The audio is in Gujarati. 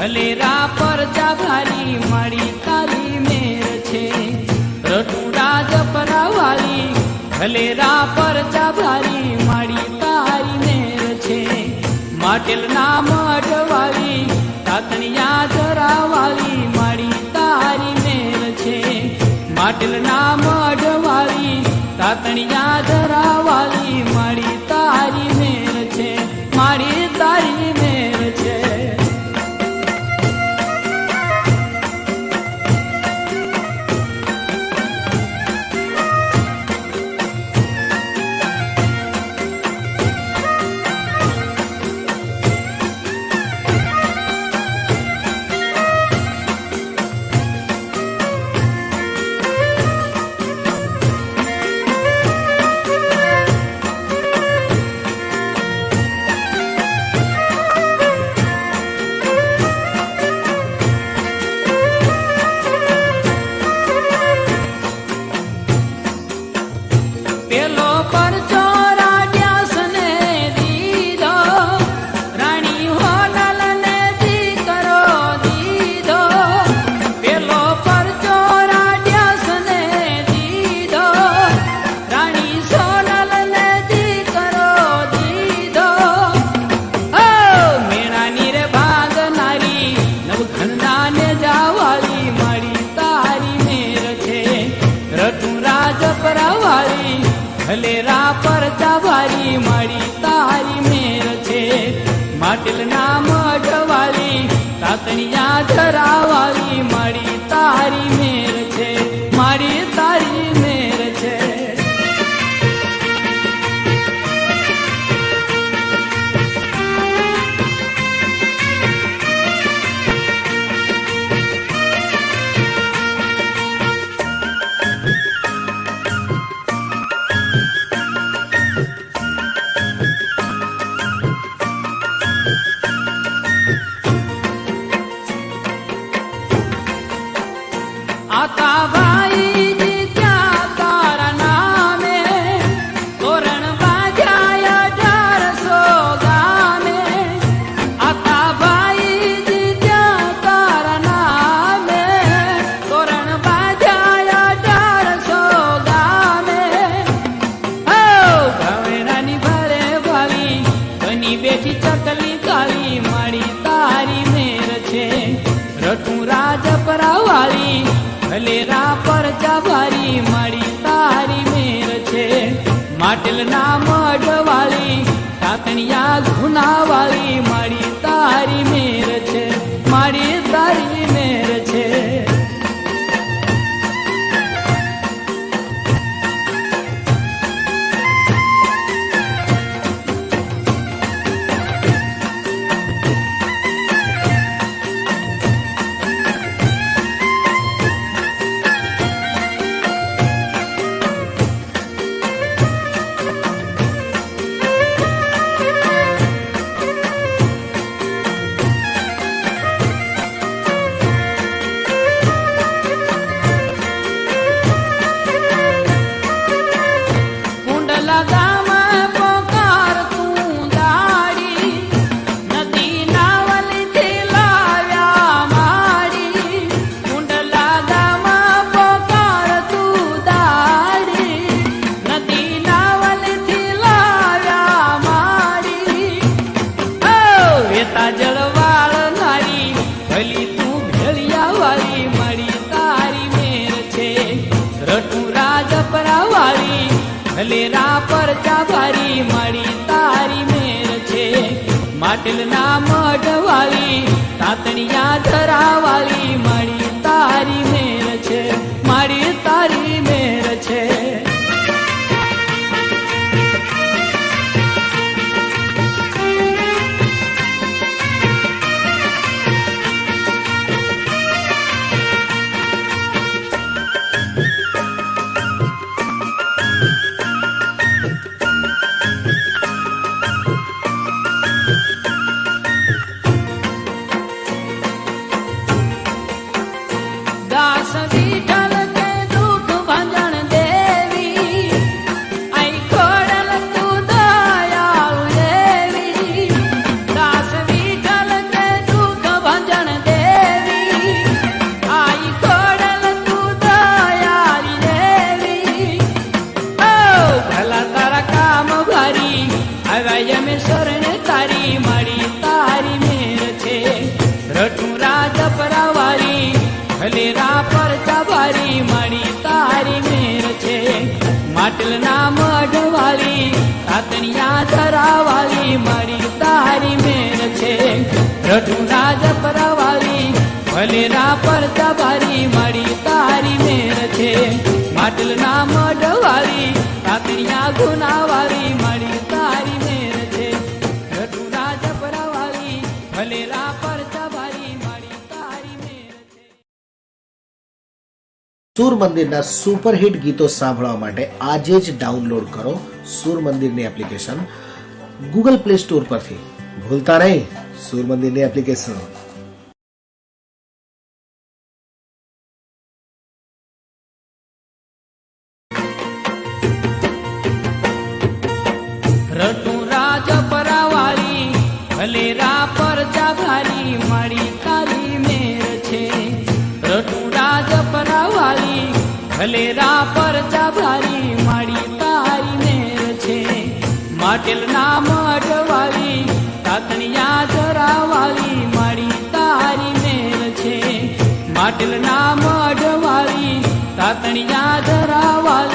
ભલેરા પર જાભારી મારી તારી મેર છે. રટુડા જપરા વાળી ભલેરા પર જાભારી મારી તારી મેર છે. માટેલ નામ અડવાળી તાતણિયા ધરાવાળી મારી તારી મેર છે. માટેલ નામ અડવાળી તાતણિયા ધરાવાળી મારી તારી મેર છે. મારી તારી મેર જાવાળી મારી તારી મેર છે. માટેલ નામ અડવાળી તાતણિયા ધરાવાળી મારી તારી મેર છે. મેર ભલેરા પર જવારી મારી તારી મેર છે. માટેલ વાળી અડવાળી તાતણિયા ગુનાવાળી મારી તારી મારી ભલેરા પર જાભારી મળી તારી મેર છે. માટેલ ના મઢવાળી તાતણિયા ધરાવાળી મળી માટલ ના મઢવાળી તાતણિયા ધરાવાળી મારી તારી મેર છે. રટું રાજપરાવાળી ભલેરા પર ચાવારી મારી તારી મેર છે. પાટલ ના મઢવાળી તાતણિયા ગુનાવાળી મારી તારી સૂર મંદિરના સુપરહિટ ગીતો સાંભળવા માટે આજે જ ડાઉનલોડ કરો સૂર મંદિરની એપ્લિકેશન. ગૂગલ પ્લે સ્ટોર પરથી. ભૂલતા નહીં, સૂર મંદિરની એપ્લિકેશન. રટું રાજપરાવાળી ખલેરા પર જાભારી ખલેરા પર જાભારી માડી તારી મેર છે. માટેલ નામ અડવાળી તાતણિયા ધરાવાળી માડી તારી મેર છે. માટેલ નામ અડવાળી તાતણિયા ધરાવાળી